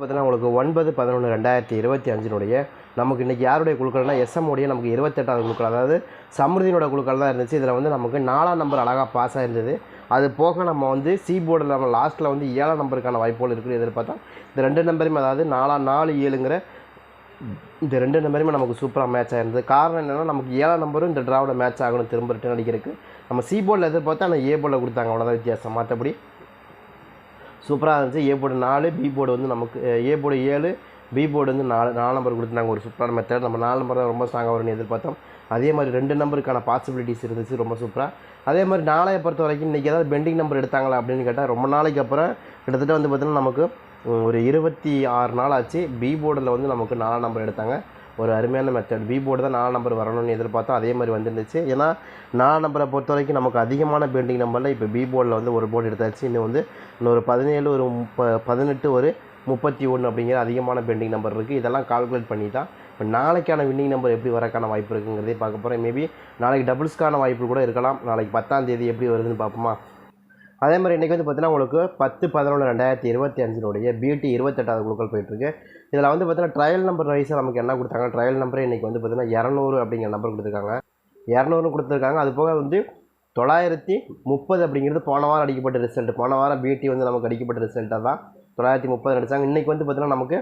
பார்த்தீங்கன்னா உங்களுக்கு ஒன்பது பதினொன்று ரெண்டாயிரத்தி இருபத்தி அஞ்சினுடைய நமக்கு இன்றைக்கி யாருடைய குழுக்கள்னா SM நமக்கு இருபத்தெட்டாவது குழுக்கள். அதாவது சமிருதியினோட குழுக்கள் தான் இருந்துச்சு. இதில் வந்து நமக்கு நாலாம் நம்பர் அழகாக பாஸ் ஆகிருந்தது அது போக நம்ம வந்து சி போர்டில் நம்ம லாஸ்ட்டில் வந்து ஏழாம் நம்பருக்கான வாய்ப்புகள் இருக்குது. எதிர்பார்த்தா இந்த ரெண்டு நம்பருமே அதாவது நாலாம் நாலு ஏழுங்கிற இந்த ரெண்டு நம்பருமே நமக்கு சூப்பராக மேட்ச் ஆயிருந்தது. காரணம் என்னென்னா நமக்கு ஏழாம் நம்பரும் இந்த ட்ராவோட மேட்ச் ஆகணும் திரும்ப ரிட்டர்ன் அடிக்கிறதுக்கு. நம்ம சி போர்டில் எதிர்பார்த்தா ஆனால் ஏ போர்டில் கொடுத்தாங்க. அவ்வளோதான் வித்தியாசம். மற்றபடி சூப்பராக இருந்துச்சு. ஏ போர்டு நாலு பி போர்டு வந்து நமக்கு ஏ போர்டு ஏழு பி போர்டு வந்து நாலு நாலு நம்பர் கொடுத்துருந்தாங்க. ஒரு சூப்பரான மெத்தட் நம்ம நாலு நம்பர் தான் ரொம்ப ஸ்ட்ராங்காக வரும்னு எதிர்பார்த்தோம். அதே மாதிரி ரெண்டு நம்பருக்கான பாசிபிலிட்டிஸ் இருந்துச்சு. ரொம்ப சூப்பராக அதே மாதிரி நாளைய பொறுத்த வரைக்கும் இன்றைக்கி ஏதாவது பெண்டிங் நம்பர் எடுத்தாங்களா அப்படின்னு கேட்டால் ரொம்ப நாளைக்கு அப்புறம் கிட்டத்தட்ட வந்து பார்த்திங்கன்னா நமக்கு ஒரு இருபத்தி ஆறு நாள் ஆச்சு. பி போர்டில் வந்து நமக்கு நாலாம் நம்பர் எடுத்தாங்க. ஒரு அருமையான மெத்தட் பி போர்டு தான் நாலு நம்பர் வரணும்னு எதிர்பார்த்தோம் அதே மாதிரி வந்துருந்துச்சு. ஏன்னா நாலு நம்பரை பொறுத்த வரைக்கும் நமக்கு அதிகமான பெயிண்டிங் நம்பரில் இப்போ பி போர்டில் வந்து ஒரு போர்டு எடுத்தாச்சு. இன்னும் வந்து இன்னொரு பதினேழு ஒரு முப்ப பதினெட்டு ஒரு முப்பத்தி ஒன்று அப்படிங்கிற அதிகமான பெண்டிங் நம்பர் இருக்குது இதெல்லாம் கால்குலேட் பண்ணி தான் இப்போ நாளைக்கான வின்னிங் நம்பர் எப்படி வரக்கான வாய்ப்பு இருக்குங்கிறதே பார்க்க போகிறேன் மேபி நாளைக்கு டபுள்ஸ்க்கான வாய்ப்பு கூட இருக்கலாம். நாளைக்கு பத்தாம் தேதி எப்படி வருதுன்னு பார்ப்போமா? அதே மாதிரி இன்றைக்கி வந்து பார்த்தீங்கன்னா உங்களுக்கு பத்து பதினொன்று ரெண்டாயிரத்தி இருபத்தி அஞ்சினுடைய பிடி இருபத்தெட்டாவது குழுக்கள் போயிட்டுருக்கு. இதில் வந்து பார்த்தீங்கன்னா ட்ரையல் நம்பர் வைஸாக நமக்கு என்ன கொடுத்தாங்க? ட்ரையல் நம்பரே இன்றைக்கி வந்து பார்த்தீங்கன்னா இரநூறு அப்படிங்கிற நம்பர் கொடுத்துருக்காங்க. இரநூறு கொடுத்துருக்காங்க. அது போக வந்து தொள்ளாயிரத்தி முப்பது அப்படிங்கிறது போன வாரம் அடிக்கப்பட்ட ரிசல்ட் போன வாரம் பிடி வந்து நமக்கு அடிக்கப்பட்ட ரிசல்ட்டாக தான் தொள்ளாயிரத்தி முப்பது நடிச்சாங்க. இன்றைக்கி வந்து பார்த்தீங்கன்னா நமக்கு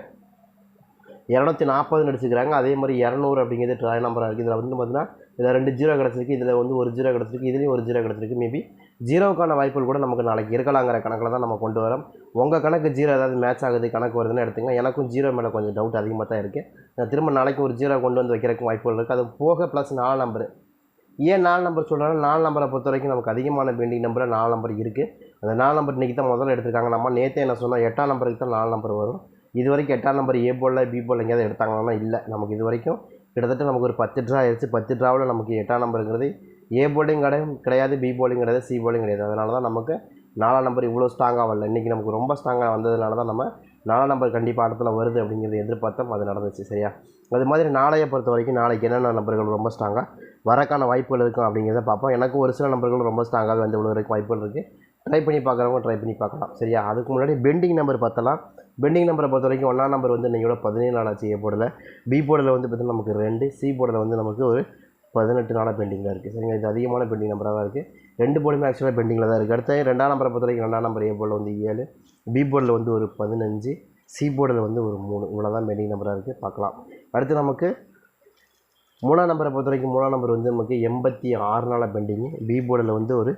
இரநூத்தி நாற்பது நடிச்சுக்கிறாங்க அதே மாதிரி இரநூறு அப்படிங்கிறது ட்ராய் நம்பராக இருக்குது இதில் வந்து பார்த்தீங்கன்னா இதில் ரெண்டு ஜீரோ கிடச்சிருக்கு. இதில் வந்து ஒரு ஜீரோ கிடச்சிருக்கு. இதுலேயும் ஒரு ஜீரோ கிடச்சிருக்கு. மேபி ஜீரோவுக்கான வாய்ப்புகள் கூட நமக்கு நாளைக்கு இருக்கலாங்கிற கணக்கில் தான் நம்ம கொண்டு வரோம். உங்கள் கணக்கு ஜீரோ ஏதாவது மேட்ச் ஆகுது கணக்கு வருதுன்னு எடுத்துங்க எனக்கும் ஜீரோ மேலே கொஞ்சம் டவுட் அதிகமாக தான் இருக்குது நான் திரும்ப நாளைக்கு ஒரு ஜீரோ கொண்டு வந்து வைக்கிறதுக்கு வாய்ப்புகள் இருக்குது அது போக ப்ளஸ் நாலு நம்பர் ஏன் நாலு நம்பர் சொல்கிறேன்னா நாலு நம்பரை பொறுத்த வரைக்கும் நமக்கு அதிகமான பெண்டிங் நம்பரில் நாலு நம்பர் இருக்குது அந்த நாலு நம்பர் இன்றைக்கி தான் முதல்ல எடுத்துருக்காங்க. நம்ம நேற்றே என்ன சொன்னால் எட்டாம் நம்பருக்கு தான் நாலு நம்பர் வரும். இது வரைக்கும் எட்டாம் நம்பர் ஏ போலில் பி போல் எங்கேயாவது எடுத்தாங்கன்னா இல்லை. நமக்கு இது வரைக்கும் கிட்டத்தட்ட நமக்கு ஒரு பத்து ட்ரா ஆயிடுச்சு பத்து ட்ராவில் நமக்கு எட்டாம் நம்பருங்கிறது ஏ போலிங் கிடையாது கிடையாது பி போலிங் கிடையாது சி போலிங் கிடையாது. அதனால தான் நமக்கு நாலாம் நம்பர் இவ்வளோ ஸ்ட்ராங்காக வரல. இன்றைக்கி நமக்கு ரொம்ப ஸ்ட்ராங்காக வந்ததுனால தான் நம்ம நாலாம் நம்பர் கண்டிப்பாக இடத்துல வருது அப்படிங்கிறது எதிர்பார்த்தோம் அது நடந்துச்சு சரியா? அது மாதிரி நாளைய பொறுத்த வரைக்கும் நாளைக்கு என்னென்ன நம்பர்கள் ரொம்ப ஸ்ட்ராங்காக வரக்கான வாய்ப்புகள் இருக்கும் அப்படிங்கிறத பார்ப்போம். எனக்கு ஒரு சில நம்பர்கள் ரொம்ப ஸ்ட்ராங்காக வந்து இவ்வளோ வரைக்கும் வாய்ப்புகள் இருக்குது ட்ரை பண்ணி பார்க்குறவங்க ட்ரை பண்ணி பார்க்கலாம் சரியா? அதுக்கு முன்னாடி பெண்டிங் நம்பர் பார்த்தலாம். பெண்டிங் நம்பரை பொறுத்த வரைக்கும் ஒன்றாம் நம்பர் வந்து இன்றைக்கி பதினேழு நாள் ஆச்சு ஏ போர்டில் பி போர்டில் வந்து பார்த்திங்கன்னா நமக்கு ரெண்டு சி போர்டில் வந்து நமக்கு ஒரு பதினெட்டு நாளாக பெண்டிங்கில் இருக்குது. சரிங்க இது அதிகமான பெண்டிங் நம்பராக தான் இருக்குது. ரெண்டு போர்டுமே ஆக்சுவலாக பெண்டிங்கில் தான் இருக்குது. அடுத்த ரெண்டாம் நம்பரை பொறுத்த வரைக்கும் ரெண்டாம் நம்பர் ஏ போர்டில் வந்து ஏழு பி போர்டில் வந்து ஒரு பதினஞ்சு சி போர்டில் வந்து ஒரு மூணு. இவ்வளோ தான் பெண்டிங் நம்பராக இருக்குது. பார்க்கலாம். அடுத்து நமக்கு மூணாம் நம்பரை பொறுத்த வரைக்கும் மூணாம் நம்பர் வந்து நமக்கு எண்பத்தி ஆறு நாளாக பெண்டிங்கு பி போர்டில் வந்து ஒரு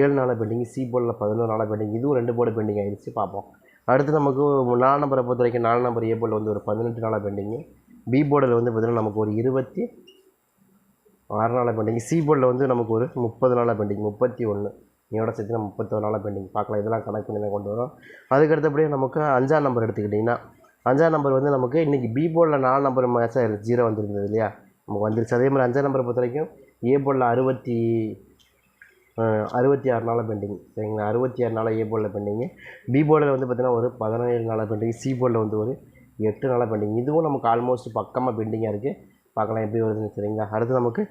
ஏழு நாளாக பெண்டிங் சி போர்டில் பதினோரு நாளாக பெண்டிங். இதுவும் ரெண்டு போர்டு பெண்டிங் ஆகிடுச்சு பார்ப்போம். அடுத்து நமக்கு நாலு நம்பரை பொறுத்த வரைக்கும் நாலு நம்பர் ஏ போர்டில் வந்து ஒரு பதினெட்டு நாளாக பெண்டிங்கு பி போர்டில் வந்து பார்த்திங்கன்னா நமக்கு ஒரு இருபத்தி ஆறு நாளாக பெண்டிங் சி போர்டில் வந்து நமக்கு ஒரு முப்பது நாளாக பெண்டிங் முப்பத்தி ஒன்று இதோட சேர்த்து முப்பத்தொரு நாளாக பெண்டிங் பார்க்கலாம் இதெல்லாம் கனெக்ட் பண்ணி தான் கொண்டு வரோம். அதுக்கு அடுத்தபடியே நமக்கு அஞ்சாம் நம்பர் எடுத்துக்கிட்டிங்கன்னா அஞ்சாம் நம்பர் வந்து நமக்கு இன்றைக்கி பி போர்டில் நாலு நம்பர் மேட்ச் ஜீரோ வந்துருந்தது இல்லையா? நமக்கு வந்துருச்சு. அதே மாதிரி அஞ்சாம் நம்பரை பொறுத்த வரைக்கும் ஏ போர்டில் அறுபத்தி அறுபத்தி ஆறு நாளாக பெண்டிங் சரிங்களா? அறுபத்தி ஆறு நாளாக ஏ போர்டில் பெண்டிங்கு பி போர்டில் வந்து பார்த்திங்கன்னா ஒரு பதினேழு நாளாக பெண்டிங் சி போர்டில் வந்து ஒரு எட்டு நாளாக பெண்டிங் இதுவும் நமக்கு ஆல்மோஸ்ட் பக்கமாக பெண்டிங்காக இருக்குது பார்க்கலாம் எப்படி வருதுன்னு சரிங்களா அடுத்து நமக்கு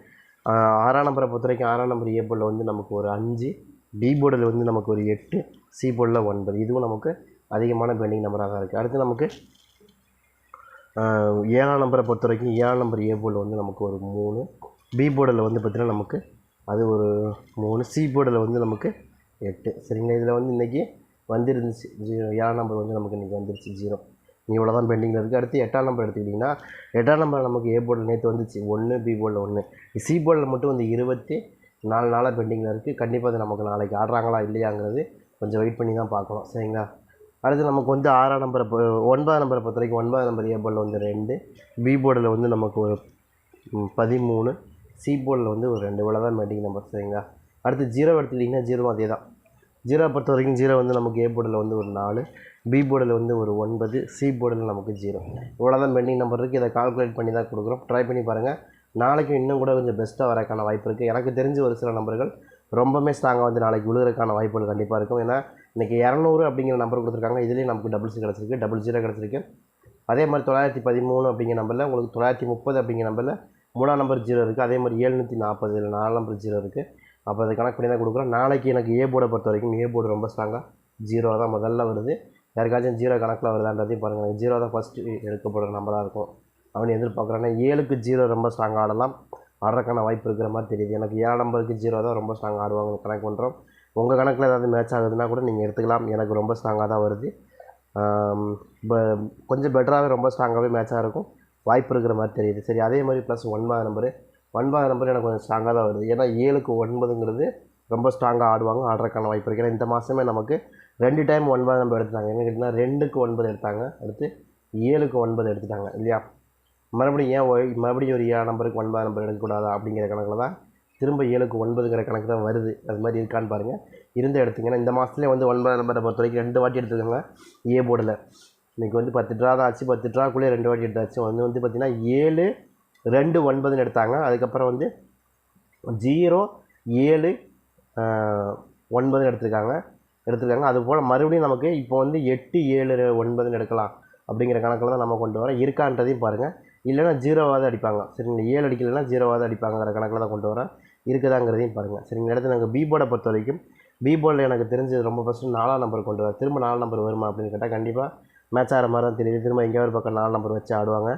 ஆறாம் நம்பரை பொறுத்த வரைக்கும் ஆறாம் நம்பர் ஏ போர்டில் வந்து நமக்கு ஒரு அஞ்சு பி போர்டில் வந்து நமக்கு ஒரு எட்டு சி போர்டில் ஒன்பது. இதுவும் நமக்கு அதிகமான பெண்டிங் நம்பராக தான் இருக்குது அடுத்து நமக்கு ஏழாம் நம்பரை பொறுத்த வரைக்கும் ஏழாம் நம்பர் ஏ போர்டில் வந்து நமக்கு ஒரு மூணு பி போர்டில் வந்து பார்த்திங்கன்னா நமக்கு அது ஒரு மூணு சி போர்டில் வந்து நமக்கு எட்டு. சரிங்களா? இதில் வந்து இன்றைக்கி வந்துருந்துச்சு ஜீரோ ஏழாம் நம்பர் வந்து நமக்கு இன்றைக்கி வந்துருச்சு ஜீரோ. இவ்வளோ தான் பெண்டிங்கில் இருக்குது அடுத்து எட்டாம் நம்பர் எடுத்துக்கிட்டிங்கன்னா எட்டாம் நம்பர் நமக்கு ஏ போர்டில் நேற்று வந்துச்சு. ஒன்று பி போர்டில் ஒன்று சி போர்டில் மட்டும் வந்து இருபத்தி நாலு நாளாக பெண்டிங்கில் இருக்குது கண்டிப்பாக அது நமக்கு நாளைக்கு ஆடுறாங்களா இல்லையாங்கிறது கொஞ்சம் வெயிட் பண்ணி தான் பார்க்கணும். சரிங்களா? அடுத்து நமக்கு வந்து ஆறாம் நம்பரை ஒன்பதாம் நம்பரை பொறுத்த வரைக்கும் ஒன்பதாம் நம்பர் ஏ போர்டில் வந்து ரெண்டு பி போர்டில் வந்து நமக்கு ஒரு பதிமூணு சி போர்டில் வந்து ஒரு ரெண்டு. இவ்வளோ தான் பெண்டிங் நம்பர் சரிங்களா? அடுத்து ஜீரோ எடுத்துக்கிட்டிங்கன்னா ஜீரோ அதே தான் ஜீரோ பொறுத்த வரைக்கும் ஜீரோ வந்து நமக்கு ஏ போர்டில் வந்து ஒரு நாலு பி போர்டில் வந்து ஒரு ஒன்பது சி போர்டில் நமக்கு ஜீரோ இவ்வளோ தான் பெண்டிங் நம்பர் இருக்குது இதை கால்குலேட் பண்ணி தான் கொடுக்குறோம். ட்ரை பண்ணி பாருங்கள் நாளைக்கு இன்னும் கூட கொஞ்சம் பெஸ்ட்டாக வரக்கான வாய்ப்பு இருக்குது எனக்கு தெரிஞ்ச ஒரு சில நம்பர்கள் ரொம்பவுமே ஸ்ட்ராங்காக வந்து நாளைக்கு விழுகிறதுக்கான வாய்ப்புகள் கண்டிப்பாக இருக்கும். ஏன்னா இன்றைக்கி இரநூறு அப்படிங்கிற நம்பர் கொடுத்துருக்காங்க. இதுலேயும் நமக்கு டபுள் சி கிடச்சிருக்கு. டபுள் ஜீரோ கிடச்சிருக்கு. அதே மாதிரி தொள்ளாயிரத்தி பதிமூணு அப்படிங்கிற நம்பரில் உங்களுக்கு தொள்ளாயிரத்தி முப்பது அப்படிங்கிற நம்பரில் மூணாம் நம்பர் ஜீரோ இருக்குது அதே மாதிரி ஏழ்நூற்றி நாற்பது இல்லை நாலு நம்பர் ஜீரோ இருக்குது அப்போ அதை கணக்கு பண்ணி தான் கொடுக்குறோம். நாளைக்கு எனக்கு ஏ போர்டை பொறுத்த வரைக்கும் ஏ போர்டு ரொம்ப ஸ்ட்ராங்காக ஜீரோ தான் முதல்ல வருது. யாருக்காச்சும் ஜீரோ கணக்கில் வருதான்றதையும் பாருங்கள் ஜீரோ தான் ஃபஸ்ட்டு எடுக்கப்படுற நம்பராக இருக்கும். அவன் எதிர்பார்க்குறான்னா ஏழுக்கு ஜீரோ ரொம்ப ஸ்ட்ராங் ஆடலாம். ஆடுறதுக்கான வாய்ப்பு இருக்கிற மாதிரி தெரியுது. எனக்கு ஏழு நம்பருக்கு ஜீரோ தான் ரொம்ப ஸ்ட்ராங் ஆடுவாங்க கணக்கு பண்ணுறோம் உங்கள் கணக்கில் ஏதாவது மேட்ச் ஆகுதுன்னா கூட நீங்கள் எடுத்துக்கலாம். எனக்கு ரொம்ப ஸ்ட்ராங்காக தான் வருது. ப- கொஞ்சம் பெட்டராகவே ரொம்ப ஸ்ட்ராங்காகவே மேட்சாக இருக்கும். வாய்ப்பு இருக்கிற மாதிரி தெரியுது. சரி அதே மாதிரி ப்ளஸ் ஒன்பது நம்பரு ஒன்பது நம்பர் எனக்கு கொஞ்சம் ஸ்ட்ராங்காக தான் வருது. ஏன்னா ஏழுக்கு ஒன்பதுங்கிறது ரொம்ப ஸ்ட்ராங்காக ஆடுவாங்க ஆடுறதுக்கான வாய்ப்பு இருக்குது ஏன்னா இந்த மாதமே நமக்கு ரெண்டு டைம் ஒன்பது நம்பர் எடுத்தாங்க என்ன கேட்டிங்கன்னா ரெண்டுக்கு ஒன்பது எடுத்தாங்க. அடுத்து ஏழுக்கு ஒன்பது எடுத்துட்டாங்க இல்லையா? மறுபடியும் ஏன் ஒய்- மறுபடியும் ஒரு ஏழு நம்பருக்கு ஒன்பது நம்பர் எடுக்கக்கூடாதா அப்படிங்கிற கணக்கில் தான் திரும்ப ஏழுக்கு ஒன்பதுங்கிற கணக்கு தான் வருது. அது மாதிரி இருக்கான்னு பாருங்கள் இருந்து எடுத்துங்கன்னா இந்த மாதத்துலேயே வந்து ஒன்பது நம்பரை பொறுத்த வரைக்கும் ரெண்டு வாட்டி எடுத்துக்கோங்க ஏ போர்டில் இன்றைக்கி வந்து பத்து ட்ரா தான் ஆச்சு. பத்து ட்ராக்குள்ளேயே ரெண்டு வாட்டி எடுத்தாச்சு. வந்து வந்து பார்த்திங்கன்னா ஏழு ரெண்டு ஒன்பதுன்னு எடுத்தாங்க. அதுக்கப்புறம் வந்து ஜீரோ ஏழு ஒன்பதுன்னு எடுத்திருக்காங்க. எடுத்திருக்காங்க. அதுபோல் மறுபடியும் நமக்கு இப்போ வந்து எட்டு ஏழு ஒன்பதுன்னு எடுக்கலாம் அப்படிங்கிற கணக்கில் தான் நம்ம கொண்டு வரோம் இருக்கான்றதையும் பாருங்கள் இல்லைன்னா ஜீரோவாவது அடிப்பாங்க. சரிங்களா ஏழு அடிக்கலைன்னா ஜீரோவாவது அடிப்பாங்கிற கணக்கில் தான் கொண்டு வரேன் இருக்குதாங்கிறதையும் பாருங்கள் சரிங்க அடுத்து நாங்கள் பி போர்டை பொறுத்த வரைக்கும் பி போர்டில் எனக்கு தெரிஞ்சது ரொம்ப ஃபஸ்ட்டு நாலாம் நம்பர் கொண்டு வரேன் திரும்ப நாலு நம்பர் வருமா அப்படின்னு கேட்டால் கண்டிப்பாக மேட்ச் ஆகிற மாதிரி தான் தெரியுது. திரும்ப எங்கேயாவது ஒரு பக்கம் நாலு நம்பர் வச்சு ஆடுவாங்க.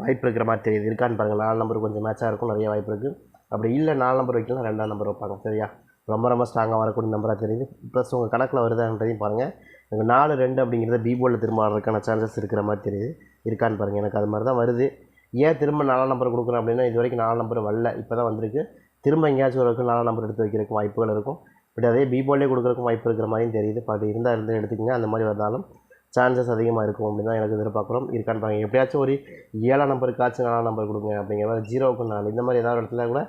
வாய்ப்பு இருக்கிற மாதிரி தெரியுது. இருக்கான்னு பாருங்கள் நாலு நம்பர் கொஞ்சம் மேட்சாக இருக்கும். நிறைய வாய்ப்பு இருக்குது அப்படி இல்லை நாலு நம்பர் வைக்கலாம் ரெண்டாம் நம்பர் வைப்பாங்க. சரியா? ரொம்ப ரொம்ப ஸ்ட்ராங்காக வரக்கூடிய நம்பராக தெரியுது. ப்ளஸ் உங்கள் கணக்கில் வருதான்றதையும் பாருங்கள் எனக்கு நாலு ரெண்டு அப்படிங்கிறத பி போர்டில் திரும்ப ஆடுறதுக்கான சான்சஸ் இருக்கிற மாதிரி தெரியுது. இருக்கான்னு பாருங்கள் எனக்கு அது மாதிரி தான் வருது. ஏன் திரும்ப நாலாம் நம்பர் கொடுக்குறேன் அப்படின்னா இது வரைக்கும் நாலு நம்பர் வரல. இப்போ தான் வந்திருக்கு. திரும்ப எங்கேயாச்சும் ஒரு நாலாம் நம்பர் எடுத்து வைக்கிறதுக்கு வாய்ப்புகள் இருக்கும். பட் அதே பி போர்டிலே வாய்ப்பு இருக்கிற மாதிரியும் தெரியுது. பட் இருந்தால் இருந்து எடுத்துக்கங்க. அந்த மாதிரி வந்தாலும் சான்சஸ் அதிகமாக இருக்கும் அப்படின்னு தான் எனக்கு எதிர்பார்க்குறோம். இருக்கான்னு பாருங்கள் எப்படியாச்சும் ஒரு ஏழாம் நம்பருக்காச்சும் நாலாம் நம்பர் கொடுங்க அப்படிங்கிற மாதிரி ஜீரோவுக்கு நாலு இந்த மாதிரி ஏதாவது ஒரு இடத்துல கூட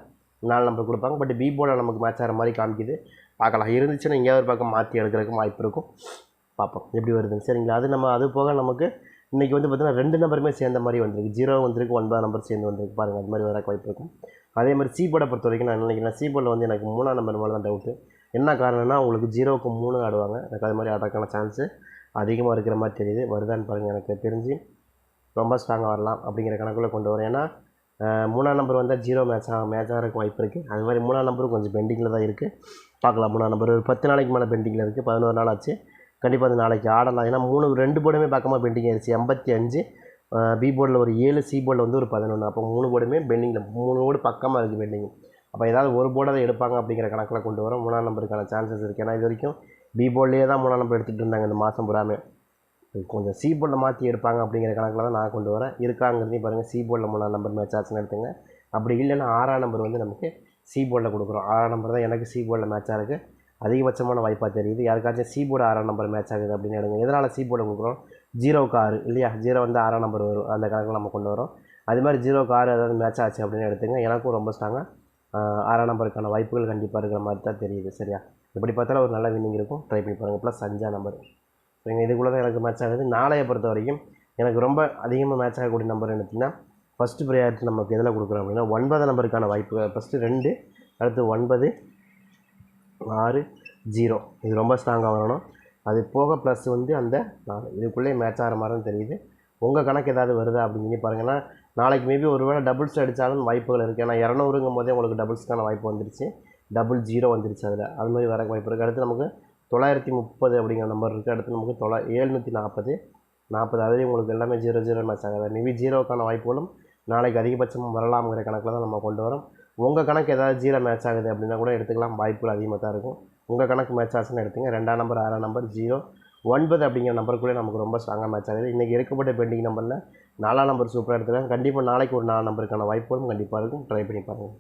நாலு நம்பர் கொடுப்பாங்க. பட் பி போர்டில் நமக்கு மேட்ச் ஆகிற மாதிரி காமிக்குது. பார்க்கலாம். இருந்துச்சுன்னா எங்கேயாவது ஒரு பக்கம் மாற்றி எடுக்கிறதுக்கும் வாய்ப்பு இருக்கும். பார்ப்போம். எப்படி வருதுன்னு. சரிங்களா? அது நம்ம அது போக நமக்கு இன்றைக்கி வந்து பார்த்திங்கன்னா ரெண்டு நம்பருமே சேர்ந்த மாதிரி வந்திருக்கு. ஜீரோ வந்திருக்கு ஒன்பது நம்பர் சேர்ந்து வந்திருக்கு. பாருங்கள் அது மாதிரி வர வாய்ப்பு இருக்கும். அதே மாதிரி சி போர்டை பொறுத்த வரைக்கும் நான் நினைக்கிறேன் சி போர்டில் வந்து எனக்கு மூணாம் நம்பர் மேலே தான் டவுட்டு என்ன காரணம்னா உங்களுக்கு ஜீரோவுக்கு மூணு ஆடுவாங்க. எனக்கு அது மாதிரி ஆடுறதுக்கான சான்ஸு அதிகமாக இருக்கிற மாதிரி தெரியுது. வருதான்னு பாருங்கள் எனக்கு தெரிஞ்சு. ரொம்ப ஸ்ட்ராங்காக வரலாம் அப்படிங்கிற கணக்குள்ளே கொண்டு வரேன். ஏன்னா மூணாம் நம்பர் வந்தால் ஜீரோ மேட்ச் ஆக மேட்ச் ஆகிறதுக்கு வாய்ப்பு இருக்குது அது மாதிரி மூணாம் நம்பரும் கொஞ்சம் பெண்டிங்கில் தான் இருக்குது பார்க்கலாம் மூணாம் நம்பர் ஒரு பத்து நாளைக்கு மேலே பெண்டிங்கில் இருக்குது பதினோரு நாள் ஆச்சு. கண்டிப்பாக அது நாளைக்கு ஆடலாம். ஏன்னா மூணு ரெண்டு போர்டுமே பக்கமாக பெண்டிங் ஆயிடுச்சு எண்பத்தி அஞ்சு பி போர்டில் ஒரு ஏழு சி போர்டில் வந்து ஒரு பதினொன்று அப்போ மூணு போர்டுமே பெண்டிங்கில் மூணு போர்டு பக்கமாக இருக்குது பெண்டிங் அப்போ ஏதாவது ஒரு போர்டை தான் எடுப்பாங்க அப்படிங்கிற கணக்கில் கொண்டு வரோம். மூணாம் நம்பருக்கான சான்சஸ் இருக்குது ஏன்னா இது வரைக்கும் பி போர்டிலே தான் மூணாம் நம்பர் எடுத்துகிட்டு இருந்தாங்க இந்த மாதம் பூராமே கொஞ்சம் சி போர்டில் மாற்றி எடுப்பாங்க அப்படிங்கிற கணக்கில் தான் நான் கொண்டு வரேன். இருக்காங்கிறதையும் பாருங்கள் சி போர்டில் மூணாம் நம்பர் மேட்ச் ஆச்சுன்னு எடுத்துங்க. அப்படி இல்லைன்னா ஆறாம் நம்பர் வந்து நமக்கு சி போர்டில் கொடுக்குறோம். ஆறாம் நம்பர் தான் எனக்கு சி போர்டில் மேட்சாக இருக்குது அதிகபட்சமான வாய்ப்பாக தெரியுது. யாருக்காச்சும் சி போர்டு ஆறாம் நம்பர் மேட்ச் ஆகுது அப்படின்னு எடுங்க. எதனால் சி போர்டு கொடுக்குறோம்? ஜீரோவுக்கு ஆறு இல்லையா? ஜீரோ வந்து ஆறாம் நம்பர் வரும். அந்த கணக்கில் நம்ம கொண்டு வரோம். அது மாதிரி ஜீரோவுக்கு ஆறு ஏதாவது மேட்ச் ஆச்சு அப்படின்னு எடுத்துங்க. எனக்கும் ரொம்ப ஸ்ட்ராங்காக ஆறாம் நம்பருக்கான வாய்ப்புகள் கண்டிப்பாக இருக்கிற மாதிரி தான் தெரியுது. சரியா? எப்படி பார்த்தாலும் ஒரு நல்ல வின்னிங் இருக்கும். ட்ரை பண்ணி பாருங்கள் ப்ளஸ் அஞ்சாம் நம்பர் சரிங்க இதுக்குள்ளே தான் எனக்கு மேட்ச் ஆகுது. நாளையை பொறுத்த வரைக்கும் எனக்கு ரொம்ப அதிகமாக மேட்ச் ஆகக்கூடிய நம்பர் எடுத்திங்கன்னா ஃபஸ்ட்டு ப்ரையாரிட்டி நமக்கு எதில் கொடுக்குறோம் அப்படின்னா ஒன்பது நம்பருக்கான வாய்ப்பு. ஃபஸ்ட்டு ரெண்டு அடுத்து ஒன்பது ஆறு ஜீரோ இது ரொம்ப ஸ்ட்ராங்காக வரணும். அது போக ப்ளஸ் வந்து அந்த நாலு. இதுக்குள்ளே மேட்ச் ஆகிற மாதிரி தெரியுது. உங்கள் கணக்கு ஏதாவது வருதா அப்படின்னு சொல்லி பாருங்கன்னா நாளைக்கு மேபி ஒரு வேளை டபுள்ஸ் அடித்தாலும் வாய்ப்புகள் இருக்குது ஏன்னா இரநூறுங்கும் போதே உங்களுக்கு டபுள்ஸ்க்கான வாய்ப்பு வந்துருச்சு. டபுள் ஜீரோ வந்துருச்சு அதில். அது மாதிரி வர வாய்ப்பு இருக்குது அடுத்து நமக்கு தொள்ளாயிரத்தி முப்பது அப்படிங்கிற நம்பர் இருக்குது அடுத்து நமக்கு தொள்ளா ஏழ்நூற்றி நாற்பது நாற்பது அதுலேயும் உங்களுக்கு எல்லாமே ஜீரோ ஜீரோ மேட்ச் ஆகாது. மேபி ஜீரோக்கான வாய்ப்புகளும் நாளைக்கு அதிகபட்சம் வரலாம்ங்கிற கணக்கில் தான் நம்ம கொண்டு வரோம். உங்கள் கணக்கு ஏதாவது ஜீரோ மேட்ச் ஆகுது அப்படின்னா கூட எடுத்துக்கலாம். வாய்ப்புகள் அதிகமாக தான் இருக்கும். உங்கள் கணக்கு மேட்ச் ஆச்சுன்னு எடுத்துங்க. ரெண்டாம் நம்பர் ஆறாம் நம்பர் ஜீரோ ஒன்பது அப்படிங்கிற நம்பருக்குள்ளே நமக்கு ரொம்ப ஸ்ட்ராங்காக மேட்ச் ஆகுது. இன்றைக்கி எடுக்கப்பட்ட பெண்டிங் நம்பரில் நாலாம் நம்பர் சூப்பராக எடுத்துக்கலாம். கண்டிப்பாக நாளைக்கு ஒரு நாலு நம்பருக்கான வாய்ப்புகளும் கண்டிப்பாக இருக்கும். ட்ரை பண்ணி பாருங்கள்